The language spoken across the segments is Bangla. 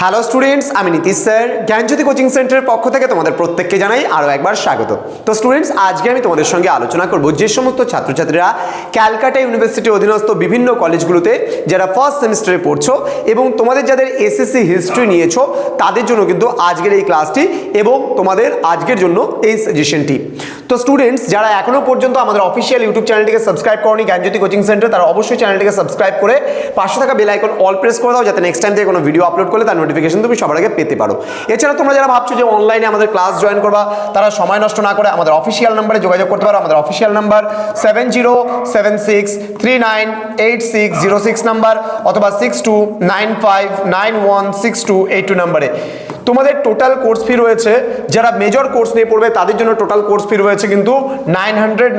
হ্যালো স্টুডেন্টস আমি নীতিশ স্যার। জ্ঞানজ্যোতি কোচিং সেন্টারের পক্ষ থেকে তোমাদের প্রত্যেককে জানাই আরও একবার স্বাগত। তো স্টুডেন্টস আজকে আমি তোমাদের সঙ্গে আলোচনা করব যে সমস্ত ছাত্রছাত্রীরা ক্যালকাটা ইউনিভার্সিটির অধীনস্থ বিভিন্ন কলেজগুলোতে যারা ফার্স্ট সেমিস্টারে পড়ছো এবং তোমাদের যাদের এসএসসি হিস্ট্রি নিয়েছো, তাদের জন্য কিন্তু আজকের এই ক্লাসটি এবং তোমাদের আজকের জন্য এই সাজেশনটি তো স্টুডেন্টস যারা এখনও পর্যন্ত আমাদের অফিসিয়াল ইউটিউব চ্যানেলটিকে সাবস্ক্রাইব করনি, জ্ঞানজ্যোতি কোচিং সেন্টার, তারা অবশ্যই চ্যানেলটিকে সাবস্ক্রাইব করে পাশে থাকা বেল আইকন অল প্রেস করে দাও, যাতে নেক্সট টাইম থেকে কোনো ভিডিও আপলোড করলে তার নোটিফিকেশন তুমি সবার আগে পেতে পারো। এছাড়া তোমরা যারা ভাবছ যে অনলাইনে আমাদের ক্লাস জয়েন করবা, তারা সময় নষ্ট না করে আমাদের অফিসিয়াল নাম্বারে যোগাযোগ করতে পারো। আমাদের official number seven zero seven six three nine eight six zero six number অথবা six two nine five nine one six two eight two নাম্বারে তোমাদের টোটাল কোর্স ফি রয়েছে, যারা মেজর কোর্স নিয়ে পড়বে, তাদের জন্য টোটাল কোর্স ফি রয়েছে কিন্তু নাইন হান্ড্রেড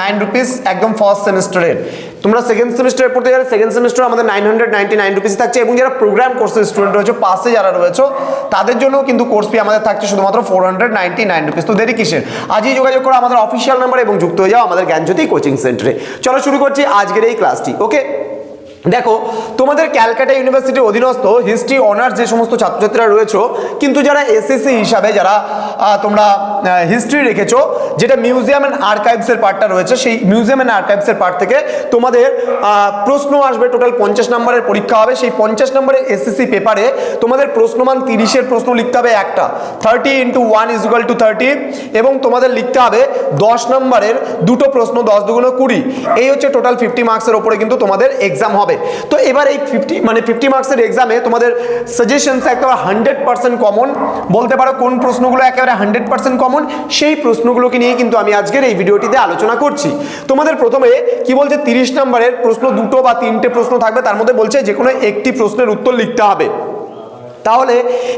নাইন রুপিস একদম ফার্স্ট সেমিস্টারের তোমরা সেকেন্ড সেমিস্টারে পড়তে গেলে সেকেন্ড সেমিস্টার আমাদের nine hundred ninety nine rupees থাকছে এবং যারা প্রোগ্রাম কোর্সের স্টুডেন্ট রয়েছে, পাশে যারা রয়েছে, তাদের জন্য কিন্তু কোর্স ফি আমাদের থাকছে শুধুমাত্র four hundred ninety nine rupees তো দেরি কিসের? আজই যোগাযোগ করো আমাদের অফিসিয়াল নাম্বার এবং যুক্ত হয়ে যাও আমাদের জ্ঞানজ্যোতি কোচিং সেন্টারে চলো শুরু করছি আজকের এই ক্লাসটি ওকে দেখো, তোমাদের ক্যালকাটা ইউনিভার্সিটির অধীনস্থ হিস্ট্রি, অনার্স যে সমস্ত ছাত্রছাত্রীরা রয়েছে, কিন্তু যারা এসএসসি হিসাবে যারা তোমরা হিস্ট্রি রেখেছো, যেটা মিউজিয়াম অ্যান্ড আর্কাইভসের পার্টটা রয়েছে, সেই মিউজিয়াম অ্যান্ড আর্কাইভসের পার্ট থেকে তোমাদের প্রশ্ন আসবে টোটাল পঞ্চাশ নম্বরের পরীক্ষা হবে, সেই পঞ্চাশ নম্বরের এসএসসি পেপারে তোমাদের প্রশ্নমান তিরিশের প্রশ্ন লিখতে হবে একটা। Thirty into one equal to thirty এবং তোমাদের লিখতে হবে দশ নম্বরের দুটো প্রশ্ন দশ দুগুলো কুড়ি। এই হচ্ছে টোটাল ফিফটি মার্কসের ওপরে কিন্তু তোমাদের এক্সাম হবে। তো এবার এই ফিফটি মানে ফিফটি মার্কসের এক্সামে তোমাদের সাজেশনস একেবারে হান্ড্রেড পার্সেন্ট কমন বলতে পারো কোন প্রশ্নগুলো একেবারে হান্ড্রেড পার্সেন্ট কমন সেই প্রশ্নগুলোকে নিয়ে কিন্তু আমি আজকের এই ভিডিওটিতে আলোচনা করছি। তোমাদের প্রথমে কি বলছে তিরিশ নম্বরের প্রশ্ন দুটো বা তিনটে প্রশ্ন থাকবে, তার মধ্যে বলছে যে কোনো একটি প্রশ্নের উত্তর লিখতে হবে। তাহলে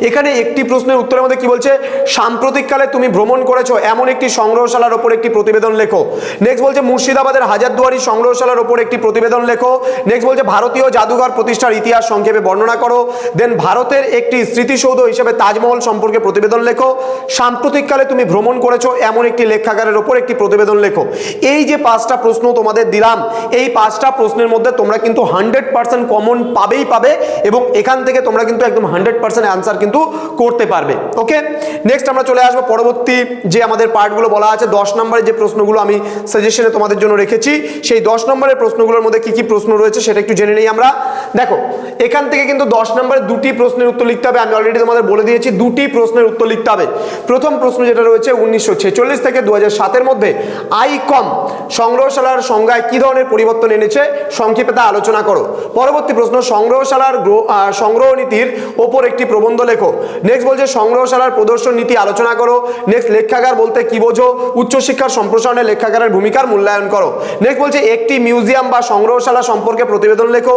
এখানে একটি প্রশ্নের উত্তরের মধ্যে কি বলছে? সাম্প্রতিককালে তুমি ভ্রমণ করেছ, এমন একটি সংগ্রহশালার ওপর একটি প্রতিবেদন লেখো। নেক্সট বলছে, মুর্শিদাবাদের হাজারদুয়ারি সংগ্রহশালার ওপর একটি প্রতিবেদন লেখো। নেক্সট বলছে, ভারতীয় জাদুঘর প্রতিষ্ঠার ইতিহাস সংক্ষেপে বর্ণনা করো। দেন ভারতের একটি স্মৃতিসৌধ হিসেবে তাজমহল সম্পর্কে প্রতিবেদন লেখো। সাম্প্রতিককালে তুমি ভ্রমণ করেছ, এমন একটি লেখাগারের ওপর একটি প্রতিবেদন লেখো। এই যে পাঁচটা প্রশ্ন তোমাদের দিলাম, এই পাঁচটা প্রশ্নের মধ্যে তোমরা কিন্তু হান্ড্রেড পার্সেন্ট কমন পাবেই পাবে এবং এখান থেকে তোমরা কিন্তু একদম হান্ড্রেড পার্সেন্ট অ্যান্সার কিন্তু করতে পারবে ওকে নেক্সট আমরা চলে আসব পরবর্তী যে আমাদের পার্টগুলো বলা আছে, দশ নম্বরের যে প্রশ্নগুলো আমি সাজেশনে তোমাদের জন্য রেখেছি, সেই দশ নম্বরের প্রশ্নগুলোর মধ্যে কি কি প্রশ্ন রয়েছে সেটা একটু জেনে নেই আমরা। দেখো, এখান থেকে কিন্তু দশ নম্বরের দুটি প্রশ্নের উত্তর লিখতে হবে, আমি অলরেডি তোমাদের বলে দিয়েছি, দুটি প্রশ্নের উত্তর লিখতে হবে। প্রথম প্রশ্ন যেটা রয়েছে, উনিশশো ছেচল্লিশ থেকে দু সাতের মধ্যে আই কম সংগ্রহশালার সংজ্ঞায় কি ধরনের পরিবর্তন এনেছে, সংক্ষেপে তা আলোচনা করো। পরবর্তী প্রশ্ন, সংগ্রহশালার সংগ্রহ নীতির ওপর একটি প্রবন্ধ লেখো। নেক্সট বলছে, সংগ্রহশালার প্রদর্শন নীতি আলোচনা করো। নেক্সট লেখাগার বলতে কি বোঝো? উচ্চশিক্ষার সম্প্রসারণে লেখাগারের ভূমিকার মূল্যায়ন করো। নেক্সট বলছে, একটি মিউজিয়াম বা সংগ্রহশালা সম্পর্কে প্রতিবেদন লেখো।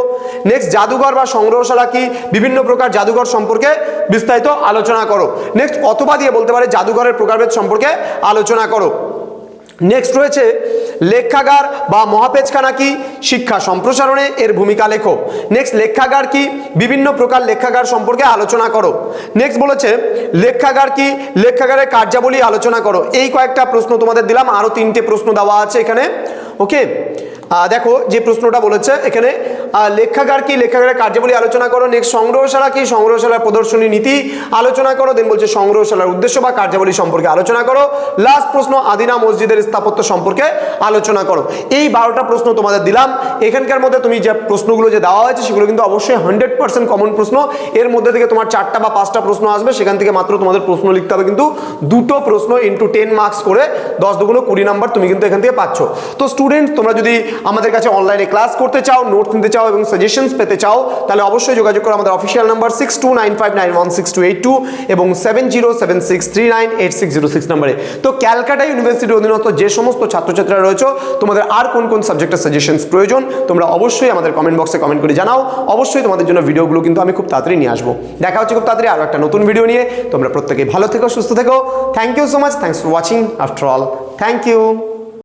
নেক্সট জাদুঘর বা সংগ্রহশালা কি? বিভিন্ন প্রকার জাদুঘর সম্পর্কে বিস্তারিত আলোচনা করো। নেক্সট অথবা দিয়ে বলতে পারে, জাদুঘরের প্রকারভেদ সম্পর্কে আলোচনা করো। নেক্সট রয়েছে লেখাগার বা মহাপেজখানা কি? শিক্ষা সম্প্রসারণে এর ভূমিকা লেখো। নেক্সট লেখাগার কি? বিভিন্ন প্রকার লেখাগার সম্পর্কে আলোচনা করো। নেক্সট বলেছে, লেখাগার কি? লেখাগারের কার্যাবলী আলোচনা করো। এই কয়েকটা প্রশ্ন তোমাদের দিলাম। আরও তিনটে প্রশ্ন দেওয়া আছে এখানে। ওকে দেখো, যে প্রশ্নটা বলেছে, এখানে লেখাগার কি? লেখাগারের কার্যাবলী আলোচনা করো নেক্সট সংগ্রহশালা কি? সংগ্রহশালার প্রদর্শনী নীতি আলোচনা করো, দেন বলছে সংগ্রহশালার উদ্দেশ্য বা কার্যাবলী সম্পর্কে আলোচনা করো। লাস্ট প্রশ্ন, আদিনা মসজিদের স্থাপত্য সম্পর্কে আলোচনা করো। এই বারোটা প্রশ্ন তোমাদের দিলাম। এখানকার মধ্যে তুমি যে প্রশ্নগুলো যে দেওয়া হয়েছে, সেগুলো কিন্তু অবশ্যই হান্ড্রেড পার্সেন্ট কমন প্রশ্ন। এর মধ্যে থেকে তোমার চারটা বা পাঁচটা প্রশ্ন আসবে। সেখান থেকে মাত্র তোমাদের প্রশ্ন লিখতে হবে কিন্তু দুটো প্রশ্ন ইন্টু টেন মার্কস করে দশ দুগুলো কুড়ি নাম্বার তুমি কিন্তু এখান থেকে পাচ্ছ। তো স্টুডেন্ট তোমরা যদি আমাদের কাছে অনলাইনে ক্লাস করতে চাও নোটস নিতে চাও এবং সাজেশনস পেতে চাও, তাহলে অবশ্যই যোগাযোগ করো আমাদের official number six two nine five nine one six two eight two এবং seven zero seven six three nine eight six zero six নাম্বারে তো ক্যালকাটা ইউনিভার্সিটির অধীনস্থ যে সমস্ত ছাত্রছাত্রীরা রয়েছে, তোমাদের আর কোন কোন সাবজেক্টের সাজেশনস প্রয়োজন, তোমরা অবশ্যই আমাদের কমেন্ট বক্সে কমেন্ট করে জানাও। অবশ্যই তোমাদের জন্য ভিডিওগুলো কিন্তু আমি খুব তাড়াতাড়ি নিয়ে আসব। দেখা হচ্ছে খুব তাড়াতাড়ি আরও একটা নতুন ভিডিও নিয়ে। তোমরা প্রত্যেকেই ভালো থেকো, সুস্থ থেকো। Thank you so much thanks for watching after all thank you